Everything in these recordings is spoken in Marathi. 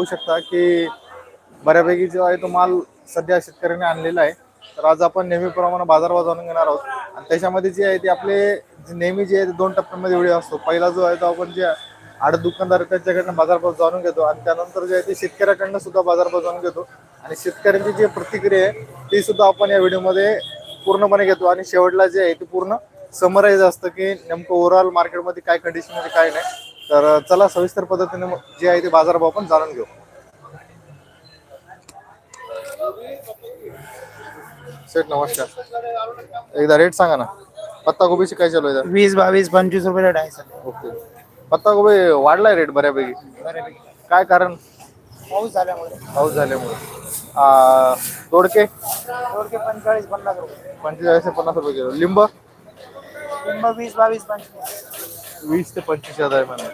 पाहू शकता की बऱ्यापैकी जो आहे तो माल सध्या शेतकऱ्यांनी आणलेला आहे. तर आज आपण नेहमीप्रमाणे बाजारभाव जाणून घेणार आहोत. आणि त्याच्यामध्ये जे आहे ते आपले जे नेहमी जे आहे ते दोन टप्प्यांमध्ये व्हिडिओ असतो. पहिला जो आहे तो आपण जे आड दुकानदार त्यांच्याकडनं बाजारभाव जाणून घेतो आणि त्यानंतर जे आहे ते शेतकऱ्याकडनं सुद्धा बाजारभाव जाणून घेतो. आणि शेतकऱ्यांची जी प्रतिक्रिया आहे ती सुद्धा आपण या व्हिडिओमध्ये पूर्णपणे घेतो. आणि शेवटला जे आहे ते पूर्ण समराईज असतं की नेमकं ओव्हरऑल मार्केटमध्ये काय कंडिशनमध्ये काय नाही. तर चला सविस्तर पद्धतीने जे आहे ते बाजारभाव आपण जाणून घेऊ. सेठ नमस्कार. एकदा रेट सांगा ना. पत्ता गोबीची काय चालू आहे वीस बावीस पंचवीस रुपये सर. ओके. पत्ता गोबी वाढलाय रेट बऱ्यापैकी. काय कारण? पाऊस झाल्यामुळे. पाऊस झाल्यामुळे. आ, दोडके? दोडके पंचेचाळीस पन्नास रुपये. पंचेचाळीस ते पन्नास रुपये किलो. लिंब? लिंब वीस बावीस पंचवीस. वीस ते पंचवीस हजार आहे.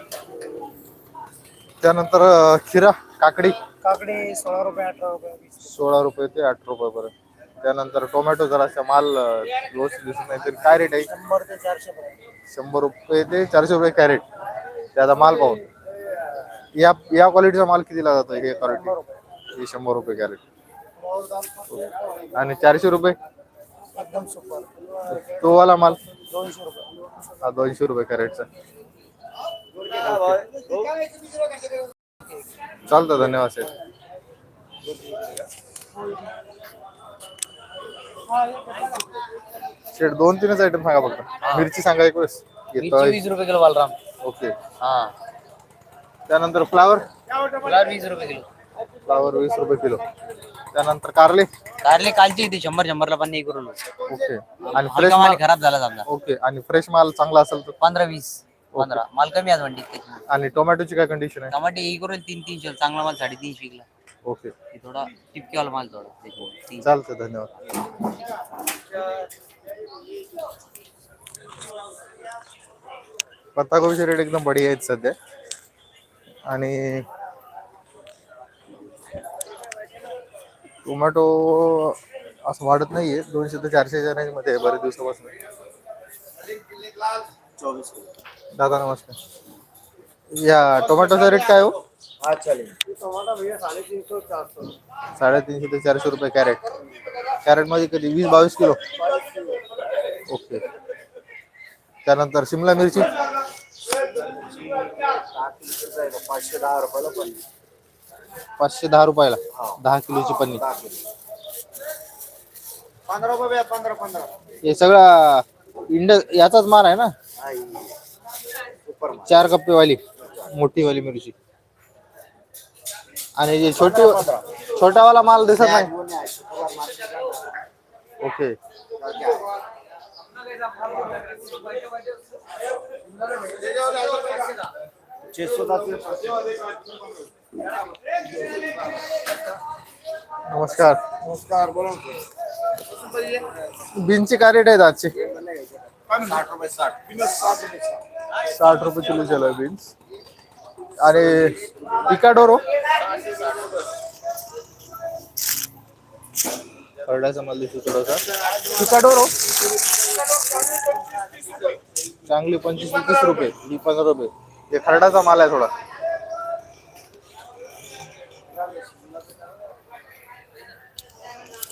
त्यानंतर अ, खिरा काकडी. काकडी सोळा रुपये अठरा रुपये वीस सोळा रुपये ते आठ रुपयापर्यंत त्यानंतर टोमॅटो जरासा माल अ, व्यवस्थित दिसत नाही तरी काय रेट आहे? शंभर ते चारशे पर्यंत. शंभर रुपये ते चारशे रुपये कॅरेट त्याचा माल पाहून. या या क्वालिटीचा माल कितीला जातो हे क्वालिटी हे शंभर रुपये कॅरेट आणि चारशे रुपये? एकदम सुपर तो वाला माल? दोनशे रुपये. हा दोनशे रुपये कॅरेटचा. चालतं धन्यवाद सर शेट दोन तीनच आयटम सांगा फक्त. मिरची सांगा एक वेळेस. वीस रुपये किलो बालराम. ओके. हा. त्यानंतर फ्लावर? गुलाब वीस रुपये किलो. फ्लावर वीस रुपये किलो. त्यानंतर कारले? कारले कालची होती शंभर शंभरला पण नाही करून ओके. आणि फ्रेश माल माल खराब झाला समजा. ओके. आणि फ्रेश माल चांगला असेल तर? पंधरा वीस पंधरा. माल कमी आज त्याची. आणि टोमॅटोची काय कंडिशन आहे? टमाटे ही करून तीन तीनशे चांगला माल साडेतीनशे विकला ओके. हे थोडा टिपकेवाला माल थोडा त्याच्यामुळे. तीन- चालतं धन्यवाद. पत्ताकोबीचे रेट एकदम बढिया आहेत सध्या. आणि टोमॅटो असं वाढत नाहीये. दोनशे ते चारशेच्या रेंज मध्ये आहे बरेच दिवसापासून. दादा नमस्कार. या टोमॅटोचा रेट काय हो? साडेतीनशे ते चारशे रुपये कॅरेट. कॅरेट मध्ये कधी? वीस बावीस किलो? ओके. त्यानंतर शिमला मिरची? पाचशे दहा रुपयाला दहा किलोची पन्नी पंधरा रुपये पंधरा पंधरा. हे सगळा इंड याचाच माल आहे ना? चार कप्पेवाली मोठीवाली मिरची. आणि जे छोटी छोटावाला माल दिसत नाही? ओके. नमस्कार. नमस्कार बोला बीनची काय रेट आहेत आजचे? साठ रुपये साठ. साठ रुपये किलो चालू आहे बीन्स. आणि पिकाडोरो खरड्याचा माल दिसतो थोडासा. पिकाडोरो चांगली पंचवीस तीस रुपये पंधरा रुपये. हे खरडाचा माल आहे थोडा.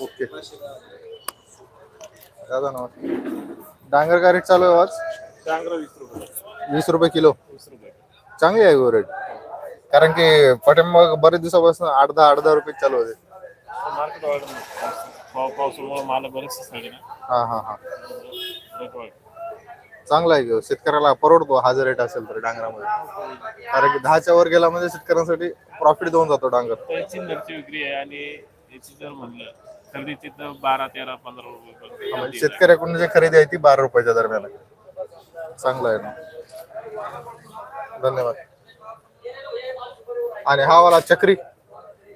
ओके. दादा नमस्कार. डांगर का रेट चालू आहे आज? वीस रुपये. किलो. चांगली आहे गो रेट कारण की पाठीमाग बरेच दिवसापासून आठ दहा आठ दहा रुपये चालू होते. मार्केट वाढ पाव पावसामुळे माल बरेचसे साडे ना. हा हा हा. रेट वाढ. चांगला आहे गो शेतकऱ्याला परवडतो हा जर रेट असेल तर डांगरामध्ये. कारण की दहाच्या वर गेला म्हणजे शेतकऱ्यांसाठी प्रॉफिट देऊन जातो डांगर. नरची विक्री आहे आणि याची जर म्हणलं खरेदीची तर बारा तेरा पंधरा रुपये म्हणजे शेतकऱ्याकडून जी खरेदी आहे ती बारा रुपयाच्या दरम्यान आहे. चांगलं आहे ना? धन्यवाद. आणि हा वाला चक्री?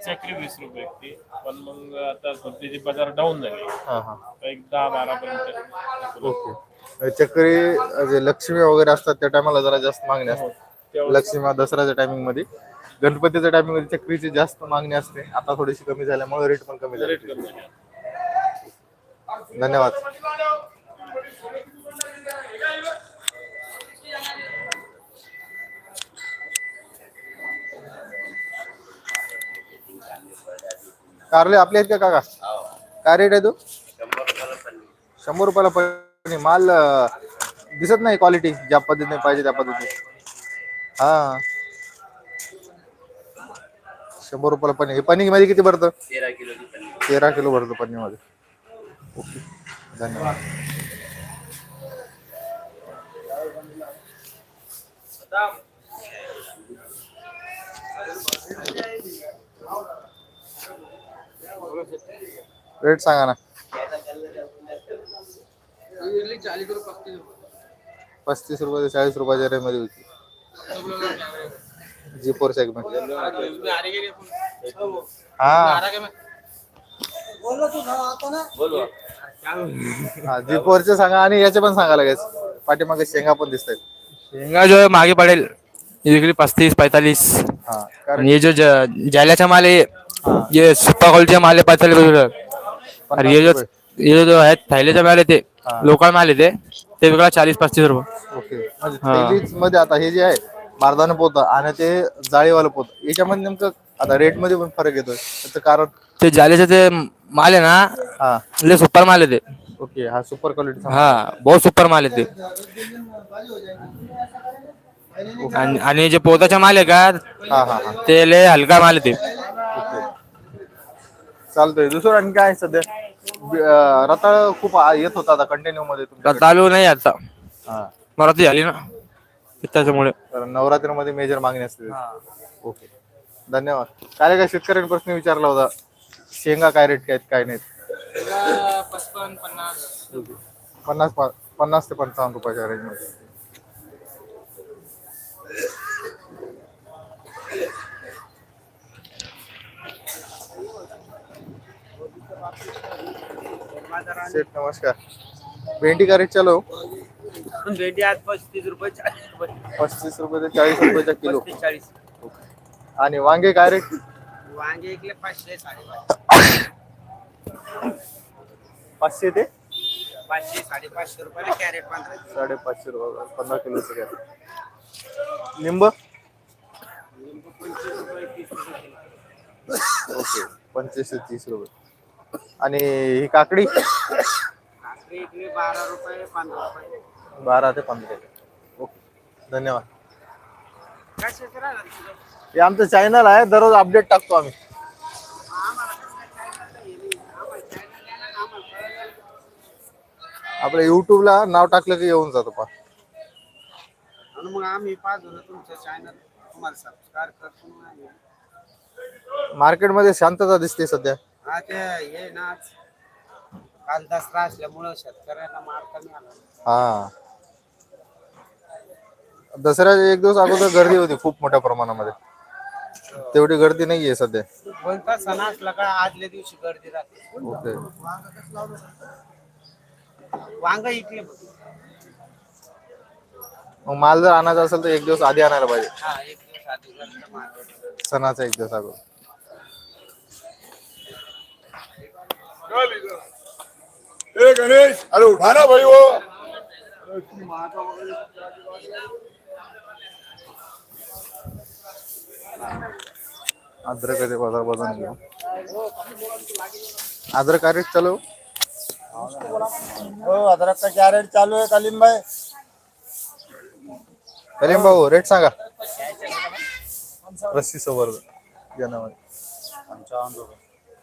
चक्री वीस रुपये ती. पण मग आता सध्याची बाजार डाऊन झाली. हा हा. एक दहा बारा पर्यंत ओके. चक्री जे लक्ष्मी वगैरे असतात त्या टायमाला जरा जास्त मागणी असते. तेव्हा लक्ष्मी दसऱ्याच्या टायमिंगमध्ये. गणपतीच्या टायमिंगमध्ये चक्रीची जास्त मागणी असते. आता थोडीशी कमी झाल्यामुळे रेट पण कमी झाले. रेट कमी झाले. धन्यवाद. कारले आपले आहेत का काका? काय रेट आहे तो? शंभर रुपयाला पन्नी माल दिसत नाही क्वालिटी ज्या पद्धतीने पाहिजे त्या पद्धतीने. हा. शंभर रुपयाला पन्नी हे पन्नी मध्ये किती भरतं? तेरा किलो तेरा किलो भरतो पन्नी मध्ये ओके. धन्यवाद. रेट सांगा ना. पस्तीस रुपये चाळीस रुपयाच्या रेंजमध्ये होती जी फोर सेगमेंट हा. हा जी फोरचे सांगा आणि याचे पण सांगा लगेच. पाठीमागे शेंगा पण दिसत आहेत शेंगा जो है मागे पडेल. ये विकली पस्तीस पैतालीस. हा कारण आणि ये जो ज- जाल्याचा माल है. हाँ। ये सुपर क्वालिटी माल है पैतालीस रुपये ये जो ये जो है थैलेचा माल है ते हाँ। लोकल माल है ते ते विकला चाळीस पस्तीस रुपये. ओके. म्हणजे हा. मध्ये आता हे जे आहे बारदाना पोत आणि ते जाळीवालं पोत याच्यामध्ये नेमकं आता रेटमध्ये पण फरक येतोय. त्याचं कारण ते जाल्याचं ते माल है ना हा. ले सुपर माल है ते. ओके हा सुपर क्वालिटी हा बहुत सुपर माल है ते. आणि आणि जे पोताचा माल आहे का हा हा हा. ते लय हलका माल आहे ते. चालतंय. दुसरं आणि काय आहे सध्या? बी- अं, रताळ खूप आ- येत होता आता कंटिन्यू मध्ये. चालू नाही आता. हा. मराठी झाली ना. त्याच्यामुळे तर नवरात्रीमध्ये मेजर मागणी असते ओके. धन्यवाद. काय काय शेतकऱ्यांनी प्रश्न विचारला होता शेंगा काय रेट काय आहेत, काय नाहीत? पन्नास पा- पन्नास ते पंचावन्न रुपयाच्या रेंजमध्ये. सेठ नमस्कार. भेंडी का रेट चालू? भेंडी आज पस्तीस रुपये चाळीस रुपये. पस्तीस रुपये ते चाळीस रुपयाच्या किलो. पस्तीस चाळीस. आणि वांगे काय रेट वांगे इकले पाचशे साडेपाचशे. पाचशे ते? पाचशे साडेपाचशे रुपयाला कॅरेट पंधरा साडेपाचशे रुपये पंधरा किलोचं काय लिंब? ओके पंचवीस ते तीस रुपये. आणि ही काकडी? काकडी इकले बारा रुपये पंधरा रुपये. बारा ते पंधरा. ओके. धन्यवाद. तुझं? हे आमचं चॅनल आहे दररोज अपडेट टाकतो आम्ही. आपल्या युट्यूबला नाव टाकलं की येऊन जातो पा आणि मग आम्ही तुमचं चॅनल तुम्हाला सबस्क्राईब करतो मग आम्ही. मार्केटमध्ये शांतता दिसते सध्या. हा ते हे ना आज काल दसरा असल्यामुळं शेतकऱ्यांना माल कमी आला. हा. दसऱ्याच्या एक दिवस अगोदर गर्दी होती खूप मोठ्या प्रमाणामध्ये. तेवढी गर्दी नाहीये सध्या. कोणता सण असला का आदल्या दिवशी गर्दी राहते. ओके. वांग बघ. मग माल जर आणायचा असेल तर एक दिवस आधी आणायला पाहिजे. हा एक दिवस आधी गर्दी माल सणाचा एक दिवस अगोदर. ए गणेश अरे उठा ना भाई वो अद्रक आहे ते बाजार बाजार घेऊ अद्रक का रेट चालू. हो अदरक का क्या रेट चालू है कलीम भाई. करीम भाऊ रेट सांगा. रस्सी सोबत जनावर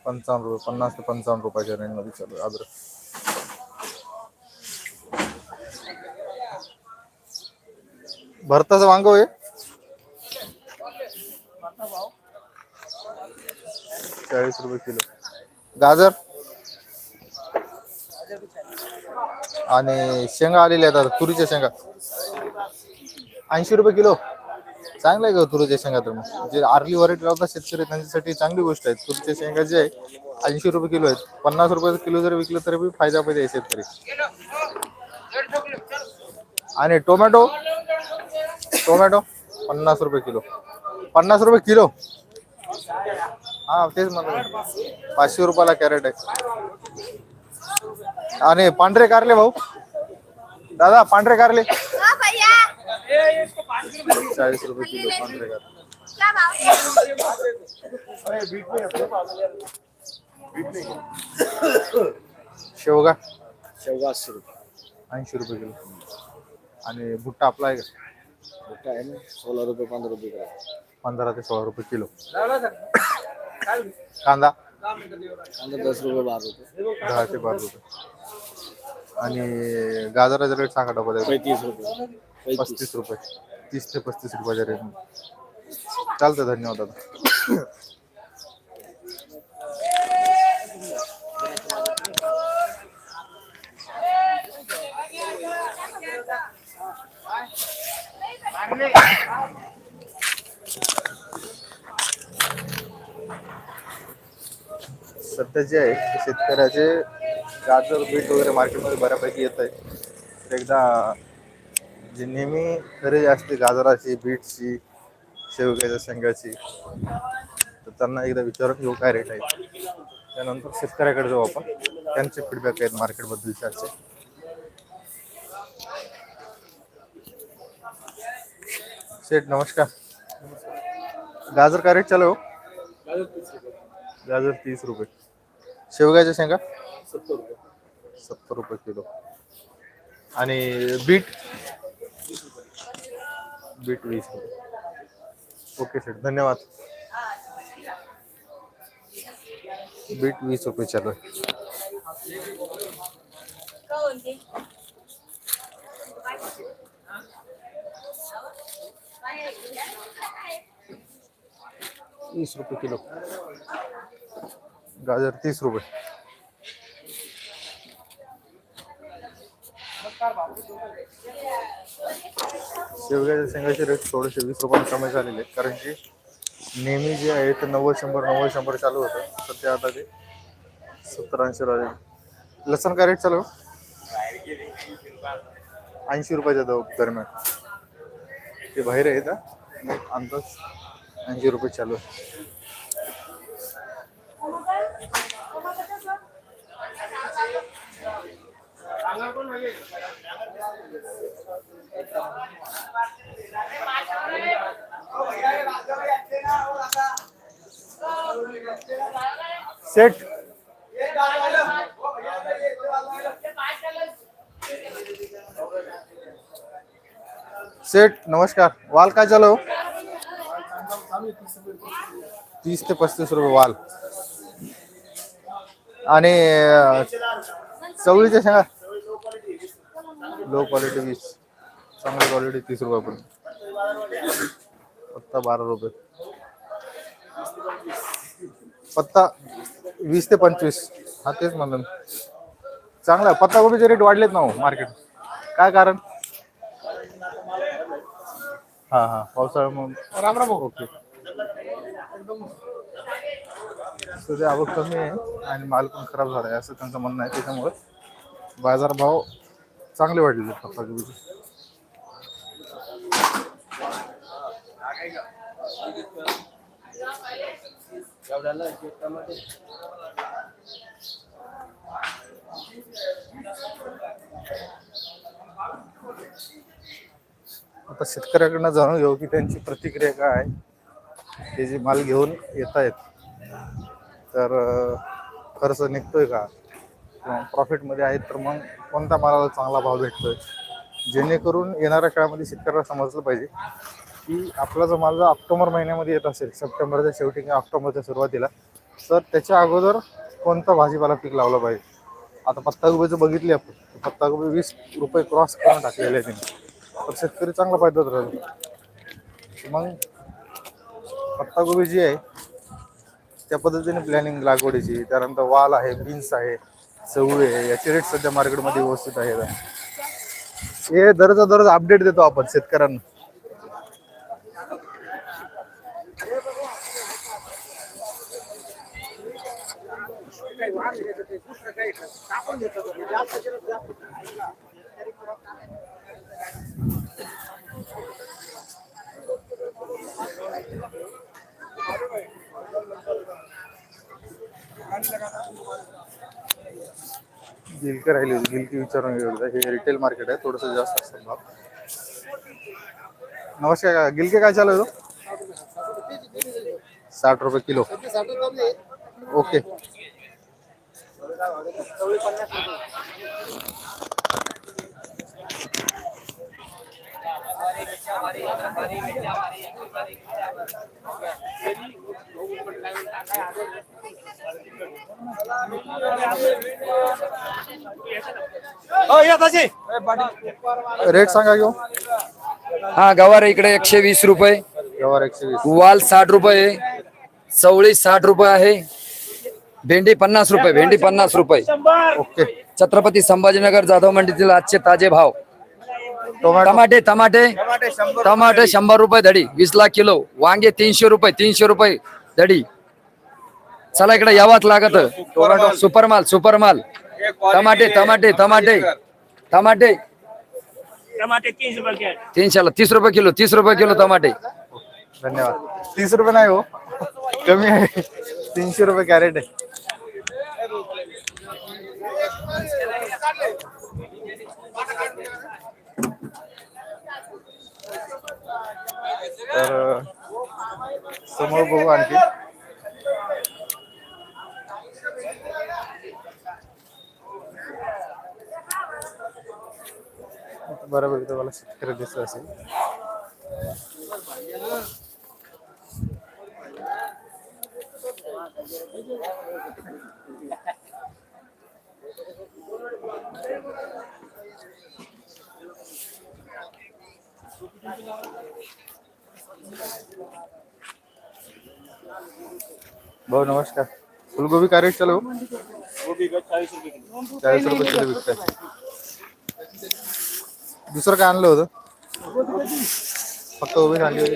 पंचावन्न रुपये पन्नास ते पंचावन्न रुपयाच्या रेंजमध्ये चालू आहे अद्रक. भरताचं वांग होय चाळीस रुपये किलो. गाजर? आणि शेंगा आलेल्या आहेत आता तुरीच्या शेंगा. ऐंशी रुपये किलो. चांगलं आहे का तुरीच्या शेंगा तर मग. जे आरली व्हरायटी लावतात शेतकरी त्यांच्यासाठी चांगली गोष्ट आहे. तुरीच्या शेंगा जे आहे ऐंशी रुपये किलो आहेत. पन्नास रुपये किलो जर विकलं तरी बी फायदा पाहिजे आहे शेतकरी. आणि टोमॅटो? टोमॅटो? पन्नास रुपये किलो. पन्नास रुपये किलो. हा तेच म्हणलं पाचशे रुपयाला कॅरेट आहे. आणि पांढरे कारले भाऊ. दादा पांढरे कारले. हाँ भैया. चाळीस रुपये किलो पांढरे कारले. शेवगा शेवगा अस्सी रुपये. ऐंशी रुपये किलो. आणि भुट्टा आपला आहे का? मोठा आहे ना सोळा रुपये पंधरा रुपये. पंधरा ते सोळा रुपये किलो. कांदा? कांदा दस रुपये बारा रुपये दहा ते बारा रुपये. आणि गाजराचा रेट सांगा डबल पैतीस रुपये. पस्तीस रुपये. तीस ते पस्तीस रुपयाच्या रेट चालतं धन्यवाद दादा. सध्या जे आहे ते शेतकऱ्याचे गाजर बीट वगैरे मार्केटमध्ये बऱ्यापैकी येत आहे. तर एकदा जी नेहमी खरेदी असते गाजराची बीटची शेवग्याच्या शेंगाची तर त्यांना एकदा विचारून घेऊ काय रेट आहे. त्यानंतर शेतकऱ्याकडे जाऊ आपण. त्यांचे फीडबॅक आहेत मार्केटबद्दलचे आजचे सेठ नमस्कार. गाजर का रेट चालू हो? गाजर तीस रुपये. शेवग्याच्या शेंगा? सत्तर रुपये. किलो. आणि बीट? बीट वीस रुपये. ओके सर धन्यवाद. बीट वीस रुपये चालू. आहे वीस रुपये किलो. गाजर तीस रुपये. शेवग्याच्या शेंगाचे रेट थोडेसे वीस रुपये कमी झालेले आहेत. कारण की नेहमी जे आहे ते नव्वद शंभर नव्वद शंभर चालू होतं. सध्या आता ते सत्तर ऐंशी राहिले. लसण काय रेट चालू ऐंशी रुपयाच्या दर- दरम्यान. ते बाहेर आहे का? अंदाज ऐंशी रुपये चालू आहे. सेट. सेठ नमस्कार. वाल काय चालू हो? तीस ते पस्तीस रुपये वाल. आणि चवळीच्या शेंगा? लो क्वालिटी वीस चांगली क्वालिटी तीस रुपयापर्यंत पत्ता बारा रुपये. पत्ता वीस ते पंचवीस. हा तेच म्हणलं. चांगला आहे. पत्ताकोबीचे रेट वाढलेत ना हो मार्केट काय कारण? हा हा. पावसाळ्यामुळे. राम राम ओके सध्या आवक कमी आहे आणि माल पण खराब झाला आहे असं त्यांचं म्हणणं आहे. त्याच्यामुळे बाजारभाव चांगले वाढलेले आता शेतकऱ्याकडनं जाणून घेऊ की त्यांची प्रतिक्रिया काय आहे. ते जे माल घेऊन येत आहेत तर खर्च निघतोय का? किंवा प्रॉफिटमध्ये आहेत तर मग कोणत्या मालाला चांगला भाव भेटतोय? जेणेकरून येणाऱ्या काळामध्ये शेतकऱ्याला समजलं पाहिजे की आपला जो माल जर ऑक्टोबर महिन्यामध्ये येत असेल सप्टेंबरच्या शेवटी किंवा ऑक्टोबरच्या सुरुवातीला तर त्याच्या अगोदर कोणता भाजीपाला पीक लावला पाहिजे? आता पत्तागोबीचं बघितली आपण पत्तागोबी वीस रुपये क्रॉस करून टाकलेले आहे त्यांनी. तर शेतकरी चांगला फायदा राहील. मग पत्तागोबी जी आहे त्या पद्धतीने प्लॅनिंग लागवडीची त्यानंतर वाल आहे बीन्स आहे चवळी आहे. याचे रेट सध्या मार्केटमध्ये व्यवस्थित आहेत. हे दरचा दरच अपडेट देतो आपण शेतकऱ्यांना. गिलकी राहिली होती. गिलकी विचारून गेलो हे रिटेल मार्केट आहे. थोडस जास्त असतं भाव. नमस्कार का गिलके काय चालू आहे साठ रुपये किलो. ओके. रेट सांगा घेऊ. हा गवार इकडे एकशे वीस रुपये. व्यवहार एकशे वीस. वाल साठ रुपये चवळी साठ रुपये आहे. भेंडी पन्नास रुपये भेंडी पन्नास रुपये. ओके. छत्रपती संभाजीनगर जाधव मंडीतील आजचे ताजे भाव. टोमॅटो. टमाटे टमाटे. टमाटे शंभर रुपये धडी वीस लाख किलो. वांगे तीनशे रुपये तीनशे रुपये धडी चला इकडे यावाच लागत. सुपर माल सुपर माल. टमाटे टमाटे टमाटे. टमाटे. तीनशे तीनशेला तीस रुपये किलो तीस रुपये किलो टमाटे. धन्यवाद. तीस रुपये नाही हो. कमी आहे. तीनशे रुपये कॅरेट आहे. तर समोर बघू आणखी. बरोबर तुम्हाला शेतकरी दिसत असेल. भाऊ नमस्कार. फुलगोबी काय रेट चालू चाळीस रुपये किलो? विकताय. दुसरं काय आणलं होतं? फक्त उभी आणली होती.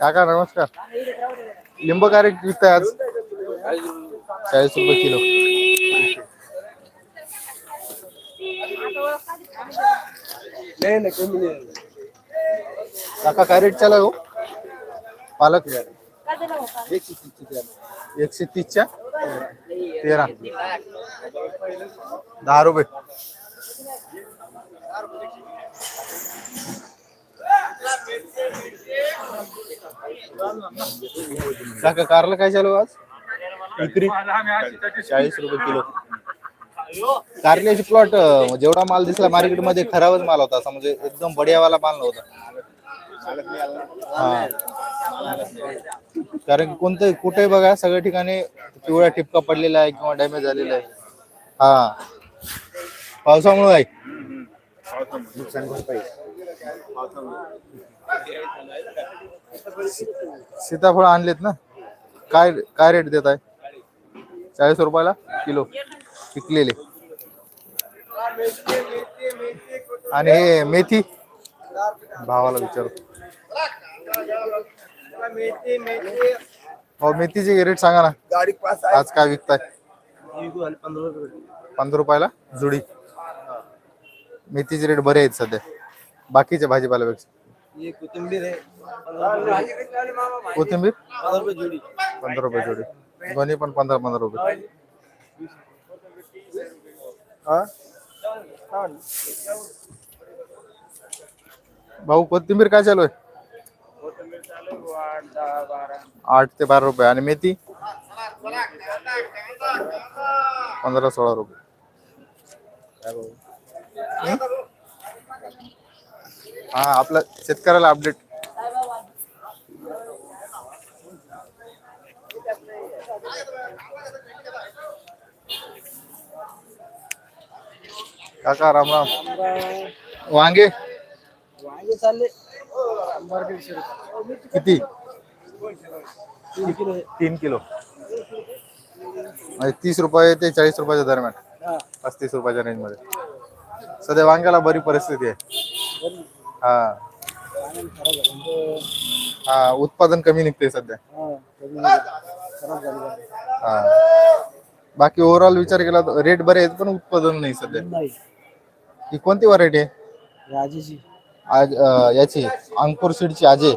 काका नमस्कार. लिंब काय रेट विकताय आज? चाळीस रुपये किलो. नाही नाही कमी नाही काका काय रेट चालू आहे हो? पालक एकशे तीसच्या? तेरा. दहा रुपये. काका कारला काय चालू आज? विक्री चाळीस रुपये किलो. कारल्याची प्लॉट जेवढा माल दिसला मार्केटमध्ये खराबच माल होता. असा म्हणजे एकदम बढियावाला माल नव्हता. हा. कारण की कोणतं कुठेही बघा सगळ्या ठिकाणी पिवळा ठिपका पडलेला आहे किंवा डॅमेज झालेला आहे. हा. पावसामुळे आहे. सीताफळ आणलेत ना? काय काय रेट देत आहे चाळीस रुपयाला किलो. पिकलेले. आणि हे मेथी. भावाला विचारू. हो मेथीचे रेट सांगा ना. आज काय विकताय? पंधरा रुपयाला जुडी. मेथीचे रेट बरे आहेत सध्या. बाकीच्या भाजीपाल्यापेक्षा. कोथिंबीर? पंधरा रुपये जोडी. दोन्ही पण पंधरा पंधरा रुपये. भाऊ कोथिंबीर काय चालू आहे? आठ ते बारा रुपये. आणि मेथी? पंधरा सोळा रुपये. हं? आपल्या शेतकऱ्याला अपडेट काका राम राम. वांगे? वांगे चालले. किती? तीन किलो म्हणजे तीस रुपये ते चाळीस रुपयाच्या दरम्यान. पस्तीस रुपयाच्या रेंजमध्ये सध्या वांग्याला बरी परिस्थिती आहे. हा. हा उत्पादन कमी निघते सध्या. हा बाकी ओव्हरऑल विचार केला तर रेट बरे आहेत पण उत्पादन नाही सध्या. ही कोणती व्हरायटी आहे? आज अं, याची अंकुर सीडची आजे.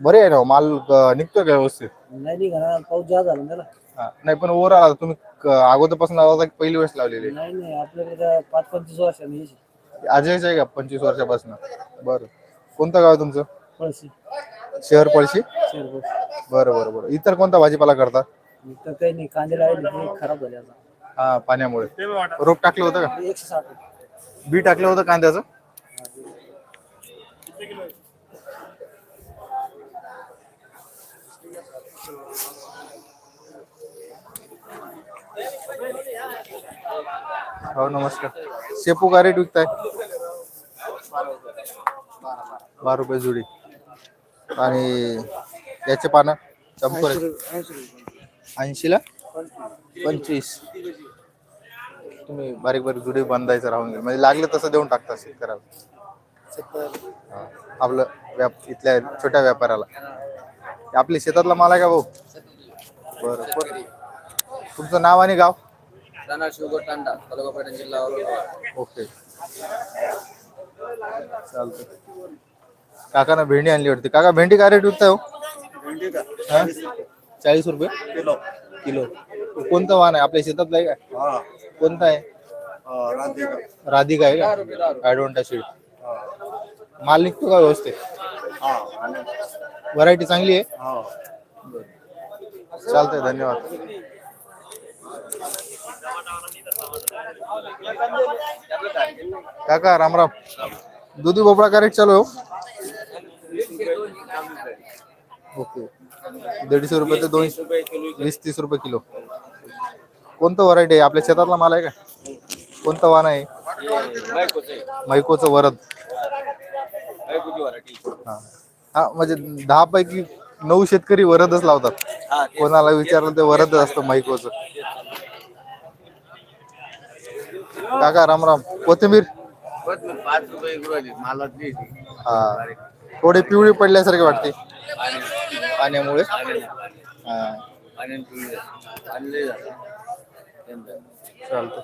बरे आहे ना हो, माल अं, निघतोय का व्यवस्थित? नाही पाऊस जास्त झाला ना त्याला. हा, नाही पण ओव्हरऑल तुम्ही क- अगोदरपासून लावता की पहिली वेळेस लावलेली? नाही नाही आपल्याकडे पाच पंचवीस वर्षांनी यायची. आजयच आहे का पंचवीस वर्षापासून? बरं. कोणतं गाव आहे तुमचं? पळशी. शहर पळशी? शेरपूर बरं बरं बरं. इतर कोणता भाजीपाला करता? इथं काही नाही कांदे लावले ते खराब झाले आता. हा पाण्यामुळे. रोग टाकलं होतं का? एकशे साठ. रुपये. बी टाकलं होतं कांद्याचं? हो नमस्कार. शेपू का रेट विकताय? बारा रुपये जुडी. आणि याचे पानं चंपर ऐंशीला? पंचवीस. तुम्ही बारीक बारीक जुडी बांधायचं राहून गेलं म्हणजे लागलं तसं देऊन टाकता शेतकऱ्याला. हा. आपलं व्याप इथल्या छोट्या व्यापाऱ्याला. आपल्या शेतातला माल आहे का भाऊ? बरं. तुमचं नाव आणि गाव? तांडा शुगर तांडा तालुका पैठण जिल्हा औरंगाबाद ओके. चालतं काकानं भेंडी आणली वाटते. काका भेंडी काय रेट विकताय हो? हा? चाळीस रुपये? किलो. किलो. कोणतं वाहन आहे? आपल्या शेतातलं आहे का? कोणतं आहे? राधिका. आहे का? ऍडव्हान्टा शीट माल निघतो का व्यवस्थित? व्हरायटी चांगली आहे? चालतंय धन्यवाद. काका राम राम. दुधी भोपळा का रेट चालू? ओके. दीडशे रुपये ते दोनशे वीस तीस रुपये किलो. कोणतं व्हरायटी आहे? आपल्या शेतातला माल आहे का? कोणतं वाण आहे? मैकोचं वरद. हा. हा, म्हणजे दहा पैकी नऊ शेतकरी वरदच लावतात. कोणाला विचारलं ते वरदच असतं मैकोचं. काका राम राम. कोथिंबीर? हा. थोडी पिवळी पडल्यासारखी वाटते. पाण्यामुळे. हा. चालतं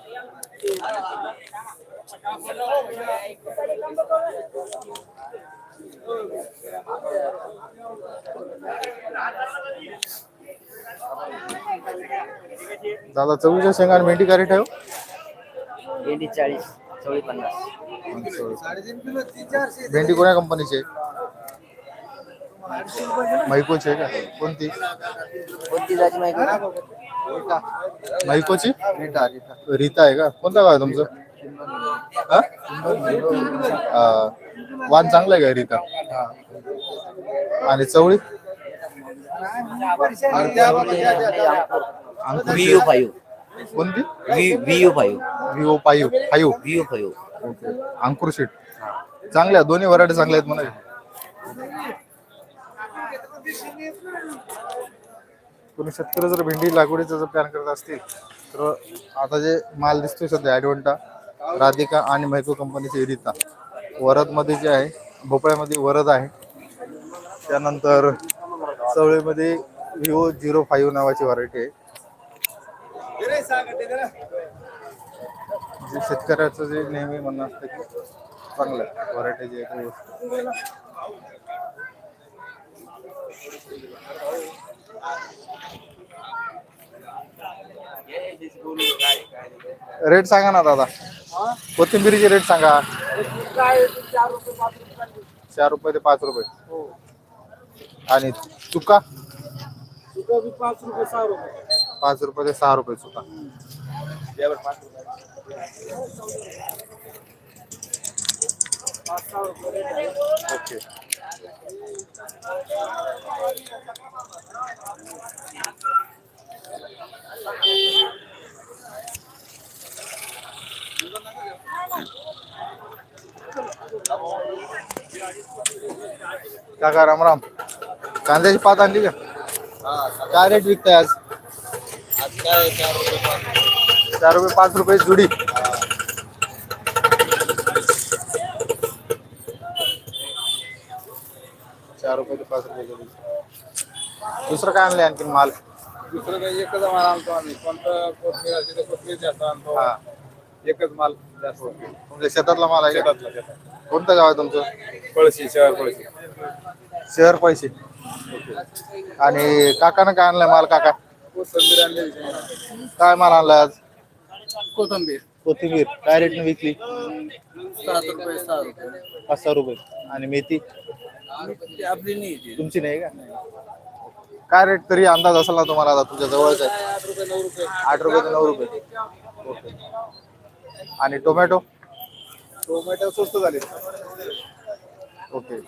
दादा चवळीच्या शेंगा आणि भेंडी हो? भेंडी चाळीस चवळी पन्नास. भेंडी कोण्या कंपनीची आहे? मैकोची आहे का? कोणती? कोणती जाती माहिती मैकोची? रीता आहे का? कोणतं गाव आहे तुमचं? हा? हा. वाण चांगलं आहे का रीता आणि चवळी? V U five. कोणती? Five. V U five. Okay. Ankur seed चांगल्या दोन्ही व्हरायटी चांगल्या आहेत म्हणा कोणी शेतकरी जर भेंडी लागवडीचा जर प्लॅन करत असतील तर आता जे माल दिसतोय सध्या ॲडवंटा राधिका आणि मैको कंपनीची रिता वरदमध्ये जे आहे भोपळ्यामध्ये वरद आहे. त्यानंतर चवळीमध्ये विवो झिरो फाईव्ह नावाची व्हरायटी आहे. जे शेतकऱ्याचं जे नेहमी म्हणणं असतं की चांगलं व्हरायटी जे आहे व्यवस्थित. रेट सांगा ना दादा. कोथिंबिरीचे रेट सांगा. चार रुपये ते पाच रुपये. आणि चुका? पाच रुपये ते सहा रुपये चुका. ओके. काका राम राम। कांद्याची पात आणली का? काय रेट विकताय आज? चार रुपये पाच रुपये जुडी। चार रुपये ते पाच रुपये जुडी। दुसरं काय आणलंय आणखी माल? दुसरं काही एकच माल आणतो आम्ही कोणतं कोथमीर असेल तर कोथमीर जास्त आणतो हा। एकच माल जास्त. तुमच्या शेतातला माल आहे का? शेतातला शेतात. कोणतं गाव आहे तुमचं? पळशी शहर पळशी. शहर पैसे आणि काकानं काय आणलंय माल काका? कोथंबीर आणली काय माल आणलाय आज? कोथंबीर. कोथिंबीर. काय रेटने विकली? सात रुपये सहा रुपये. पाच सहा रुपये. आणि मेथी? ती आपली नाही ती. तुमची नाही का? काय रेट तरी अंदाज असेल ना तुम्हाला आता तुमच्या जवळच? आहे आठ रुपये ते नऊ रुपये. ओके. आणि टोमॅटो? टोमॅटो स्वस्त झाले. ओके.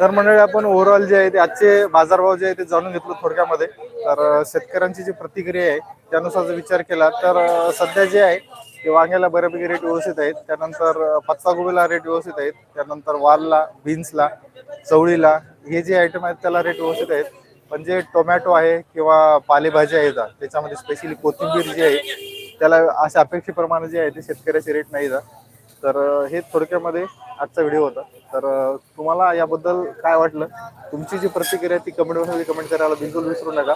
तर मंडळी आपण ओव्हरऑल जे आहे ते आजचे बाजारभाव जे आहे ते जाणून घेतलं थोडक्यामध्ये. तर शेतकऱ्यांची जी प्रतिक्रिया आहे त्यानुसार जर विचार केला तर सध्या जे आहे ते वांग्याला बऱ्यापैकी रेट व्यवस्थित आहेत. त्यानंतर पत्तागोबीला रेट व्यवस्थित आहेत. त्यानंतर वालला बीन्सला चवळीला हे जे आयटम आहेत त्याला रेट व्यवस्थित आहेत. पण जे टोमॅटो आहे किंवा पालेभाज्या आहेत त्याच्यामध्ये स्पेशली कोथिंबीर जी आहे त्याला अशा अपेक्षेप्रमाणे जे आहे ते शेतकऱ्याचे रेट नाही जा तर हे थोडक्यामध्ये आजचा व्हिडिओ होता. तर तुम्हाला याबद्दल काय वाटलं? तुमची जी प्रतिक्रिया ती कमेंटमध्ये कमेंट करायला बिलकुल विसरू नका.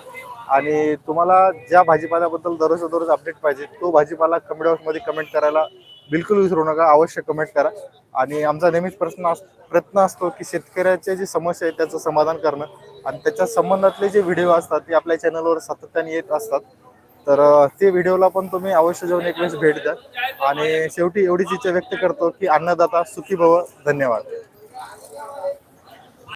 आणि तुम्हाला ज्या भाजीपाल्याबद्दल दररोज दररोज अपडेट पाहिजे तो भाजीपाला कमेंट बॉक्समध्ये कमेंट करायला बिलकुल विसरू नका. अवश्य कमेंट करा. आणि आमचा नेहमीच प्रश्न अस प्रयत्न असतो की शेतकऱ्याच्या जी समस्या आहे त्याचं समाधान करणं. आणि त्याच्या संबंधातले जे व्हिडिओ असतात ते आपल्या चॅनलवर सातत्याने येत असतात. तर ते व्हिडिओला पण तुम्ही अवश्य जाऊन एक वेळेस भेट द्या. आणि शेवटी एवढीच इच्छा व्यक्त करतो की अन्नदाता सुखी भव. धन्यवाद.